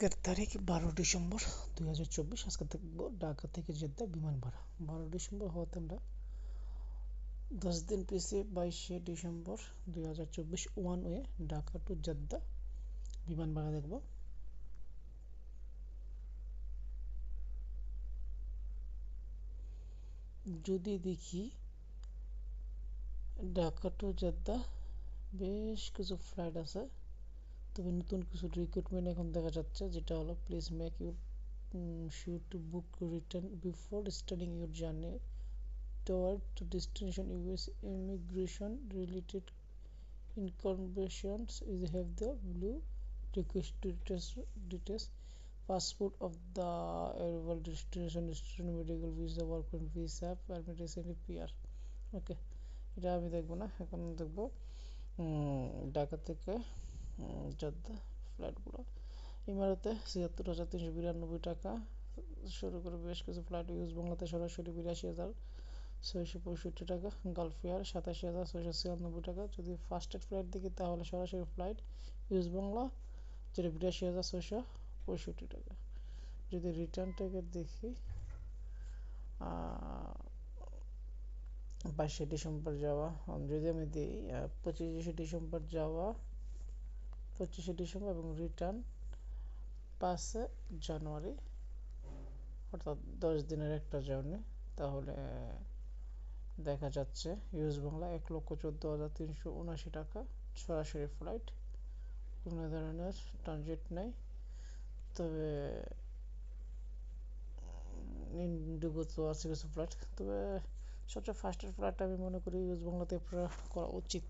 আজকের তারিখ বারো ডিসেম্বর দুই হাজার চব্বিশ। আজকে দেখব ঢাকা থেকে জেদ্দা বিমান ভাড়া। বারো ডিসেম্বর হওয়াতে আমরা দশ দিন পিছিয়ে বাইশে ডিসেম্বর দুই হাজার চব্বিশ one way Dhaka to Jeddah বিমান ভাড়া দেখব। যদি দেখি ঢাকা টু জেদ্দা বেশ কিছু ফ্লাইট আছে। তবে নতুন কিছু রিক্রুটমেন্ট এখন দেখা যাচ্ছে, যেটা হলো please make your sure book return before starting your journey toward to U S immigration related inconveniences is have the blue request details details passport of the arable destination student medical visa work and visa permit S N PR okay এটা আমি দেখব না, এখন দেখব ঢাকা থেকে জর্দা ফ্লাইটগুলো ইমারতে ছিয়াত্তর হাজার তিনশো বিরানব্বই টাকা। শুরু করে বেশ কিছু ফ্লাইট ইউজ বাংলাতে সরাসরি বিরাশি হাজার ছয়শো পঁয়ষট্টি টাকা। গালফ এয়ার সাতাশি হাজার ছয়শো ছিয়ানব্বই টাকা। যদি ফার্স্ট এড ফ্লাইট দেখি তাহলে সরাসরি ফ্লাইট ইউজ বাংলা, যেটা বিরাশি হাজার ছয়শো পঁয়ষট্টি টাকা। যদি রিটার্ন টিকিট দেখি বাইশে ডিসেম্বর যাওয়া, যদি আমি দিই পঁচিশে ডিসেম্বর যাওয়া পঁচিশে ডিসেম্বর এবং রিটার্ন পাঁচে জানুয়ারি। অর্থাৎ দশ দিনের একটা জার্নি তাহলে দেখা যাচ্ছে ইউএস বাংলা এক লক্ষ চোদ্দ হাজার তিনশো উনাশি টাকা। সরাসরি ফ্লাইট কোনো ধরনের ট্রানজিট নেই। তবে ইন্ডিগো তো আছে কিছু ফ্লাইট তবে, সবচেয়ে ফার্স্টের ফ্লাইটটা আমি মনে করি ইউএস বাংলাতে করা উচিত।